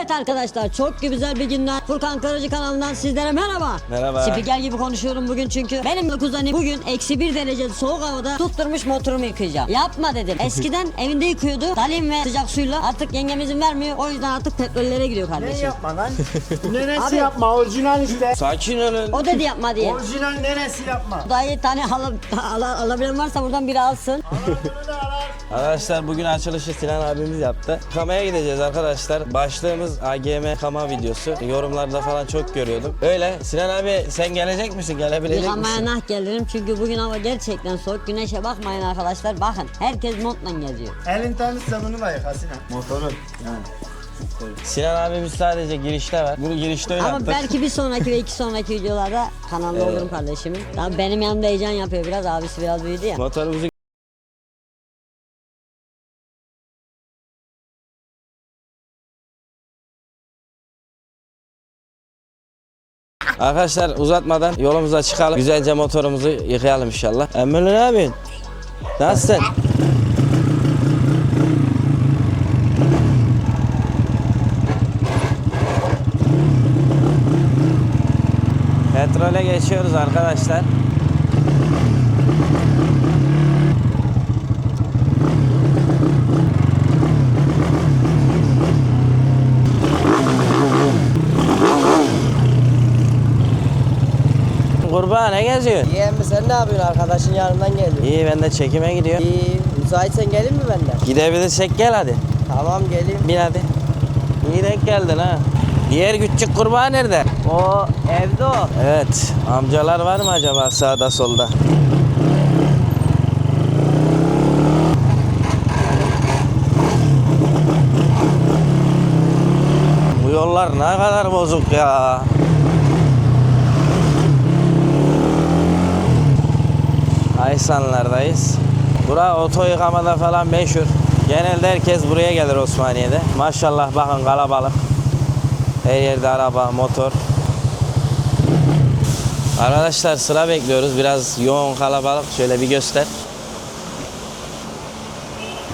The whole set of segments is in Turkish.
Evet arkadaşlar çok güzel bir günden Furkan Karacı kanalından sizlere merhaba. Merhaba. Spiker gibi konuşuyorum bugün çünkü benim kuzenim bugün eksi bir derece soğuk havada tutturmuş motorumu yıkayacağım. Yapma dedim. Eskiden evinde yıkıyordu. Salim ve sıcak suyla artık yengem izin vermiyor. O yüzden artık petrollere gidiyor Ne kardeşim. yapma lan? neresi Abi- yapma? Orijinal işte. Sakin olun. O dedi yapma diye. Orijinal neresi yapma? Dayı tane al, al, alabilen varsa buradan biri alsın. Arkadaşlar bugün açılışı Sinan abimiz yaptı. Kamaya gideceğiz arkadaşlar. Başlığımız AGM kama videosu. Yorumlarda falan çok görüyordum. Öyle. Sinan abi sen gelecek misin? Gelebilecek Yıkanmaya misin? nah gelirim çünkü bugün hava gerçekten soğuk. Güneşe bakmayın arkadaşlar. Bakın herkes montla geziyor. Elin temizse bunu da yıka Sinan. Motorun. Sinan abimiz sadece girişte var. Bunu girişte Ama yaptık. belki bir sonraki ve iki sonraki videolarda kanalda olurum kardeşimin. Benim yanımda heyecan yapıyor biraz. Abisi biraz büyüdü ya. Motorumuzu Arkadaşlar uzatmadan yolumuza çıkalım. Güzelce motorumuzu yıkayalım inşallah. Emre ne yapıyorsun? Nasılsın? Petrole geçiyoruz arkadaşlar. Kurbağa ne geziyorsun? İyi emmi sen ne yapıyorsun? Arkadaşın yanından geliyor. İyi ben de çekime gidiyorum. İyi. Müsaitsen gelin mi benden? Gidebilirsek gel hadi. Tamam geleyim. Bin hadi. İyi denk geldin ha. Diğer küçük kurbağa nerede? O evde o. Evet. Amcalar var mı acaba sağda solda? Bu yollar ne kadar bozuk ya. Aysanlardayız. Bura oto yıkamada falan meşhur. Genelde herkes buraya gelir Osmaniye'de. Maşallah bakın kalabalık. Her yerde araba, motor. Arkadaşlar sıra bekliyoruz. Biraz yoğun kalabalık. Şöyle bir göster.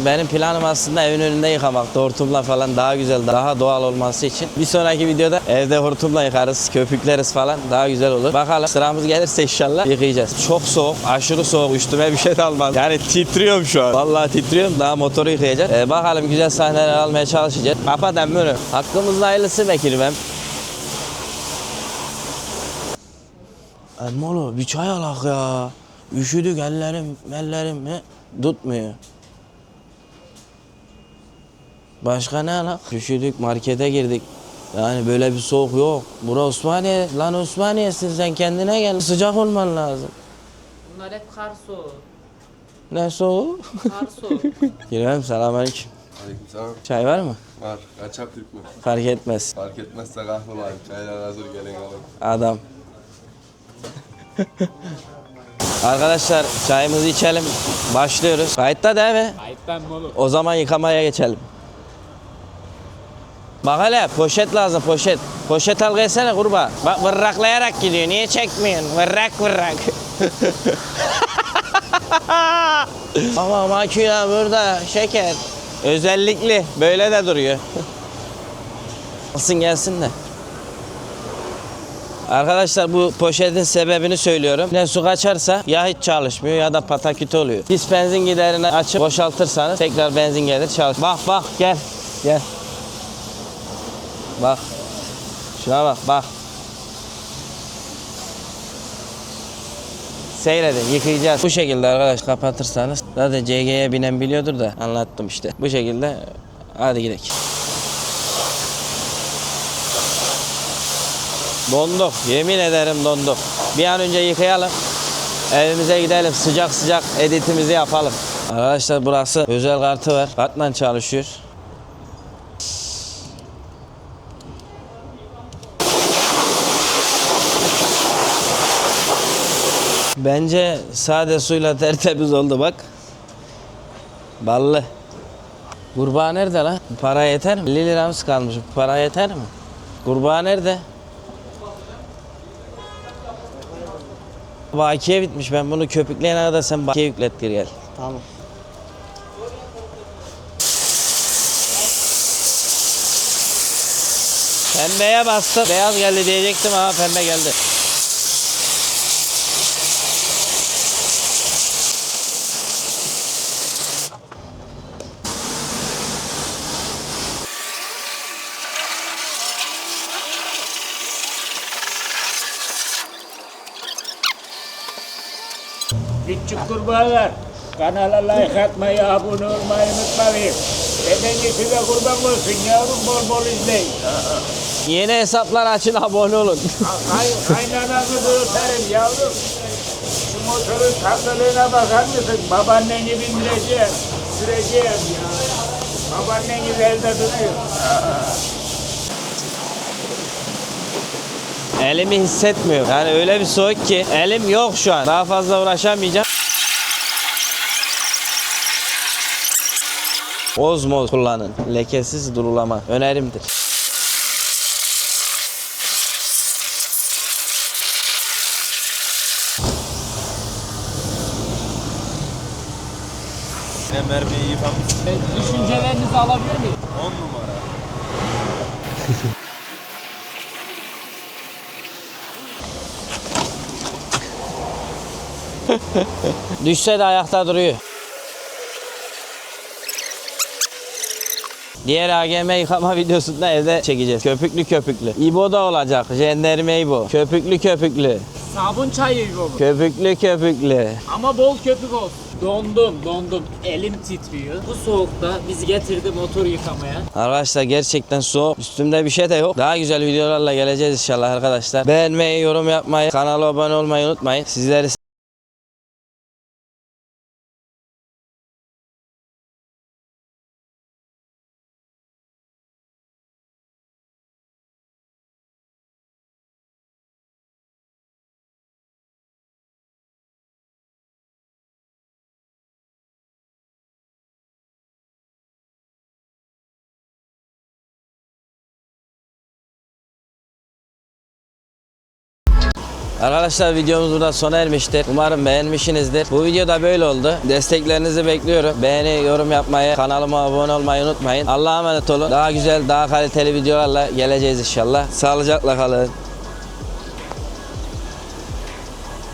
Benim planım aslında evin önünde yıkamakta. Hortumla falan daha güzel, daha doğal olması için. Bir sonraki videoda evde hortumla yıkarız, köpükleriz falan. Daha güzel olur. Bakalım sıramız gelirse inşallah yıkayacağız. Çok soğuk, aşırı soğuk. Üstüme bir şey de almam. Yani titriyorum şu an. Vallahi titriyorum. Daha motoru yıkayacağız. Ee, bakalım güzel sahneler almaya çalışacağız. Kapat emmünü. Hakkımızda hayırlısı Bekir ben. Emmolu bir çay alak ya. Üşüdük ellerim, ellerim he, tutmuyor. Başka ne alak? Üşüdük markete girdik. Yani böyle bir soğuk yok. Bura Osmaniye. Lan Osmaniye'sin sen kendine gel. Sıcak olman lazım. Bunlar hep kar soğuğu. Ne soğuğu? Kar soğuğu. Girmem selamünaleyküm. Aleykümselam. Çay var mı? Var. Kaçak Türk mü? Fark etmez. Fark etmezse kahrolayım. Çaylar hazır gelin alın. Adam. Arkadaşlar çayımızı içelim. Başlıyoruz. Kayıtta değil mi? Kayıttan mı oğlum? O zaman yıkamaya geçelim. Bak poşet lazım poşet. Poşet al gelsene kurba. Bak vırraklayarak gidiyor. Niye çekmiyorsun? Vırrak vırrak. Ama makina burada şeker. Özellikli. Böyle de duruyor. Alsın gelsin de. Arkadaşlar bu poşetin sebebini söylüyorum. Ne su kaçarsa ya hiç çalışmıyor ya da patakütü oluyor. Biz benzin giderini açıp boşaltırsanız tekrar benzin gelir çalış. Bak bak gel gel. Bak. Şuna bak bak. Seyredin yıkayacağız. Bu şekilde arkadaş kapatırsanız zaten CG'ye binen biliyordur da anlattım işte. Bu şekilde hadi gidelim. Donduk. Yemin ederim donduk. Bir an önce yıkayalım. Evimize gidelim. Sıcak sıcak editimizi yapalım. Arkadaşlar burası özel kartı var. Kartla çalışıyor. Bence sade suyla tertemiz oldu bak. Ballı. Kurbağa nerede lan? Para yeter mi? 50 liramız kalmış. Para yeter mi? Kurbağa nerede? Bakiye bitmiş. Ben bunu köpükleyene kadar sen bakiye yüklettir gel. Tamam. Pembeye bastım. Beyaz geldi diyecektim ama pembe geldi. Küçük kurbağalar. Kanala like atmayı, abone olmayı unutmayın. Dedenizi de kurban olsun yavrum bol bol izleyin. Yeni hesaplar açın abone olun. Kay, kaynananızı öperim yavrum. Şu motorun tatlılığına bakar mısın? Babaanneni bindireceğim. Süreceğim ya. Babaanneniz elde duruyor. Elimi hissetmiyorum. Yani öyle bir soğuk ki elim yok şu an. Daha fazla uğraşamayacağım. Ozmoz kullanın. Lekesiz durulama. Önerimdir. Ne mermiyi yıkamış. Düşüncelerinizi alabilir miyim? 10 numara. Düşse de ayakta duruyor. Diğer AGM yıkama videosunda evde çekeceğiz. Köpüklü köpüklü. İbo da olacak. Jenderme İbo. Köpüklü köpüklü. Sabun çayı gibi bu. Köpüklü köpüklü. Ama bol köpük olsun. Dondum, dondum. Elim titriyor. Bu soğukta bizi getirdi motor yıkamaya. Arkadaşlar gerçekten soğuk. Üstümde bir şey de yok. Daha güzel videolarla geleceğiz inşallah arkadaşlar. Beğenmeyi, yorum yapmayı, kanala abone olmayı unutmayın. Sizleri Arkadaşlar videomuz burada sona ermiştir. Umarım beğenmişsinizdir. Bu videoda böyle oldu. Desteklerinizi bekliyorum. Beğeni, yorum yapmayı, kanalıma abone olmayı unutmayın. Allah'a emanet olun. Daha güzel, daha kaliteli videolarla geleceğiz inşallah. Sağlıcakla kalın.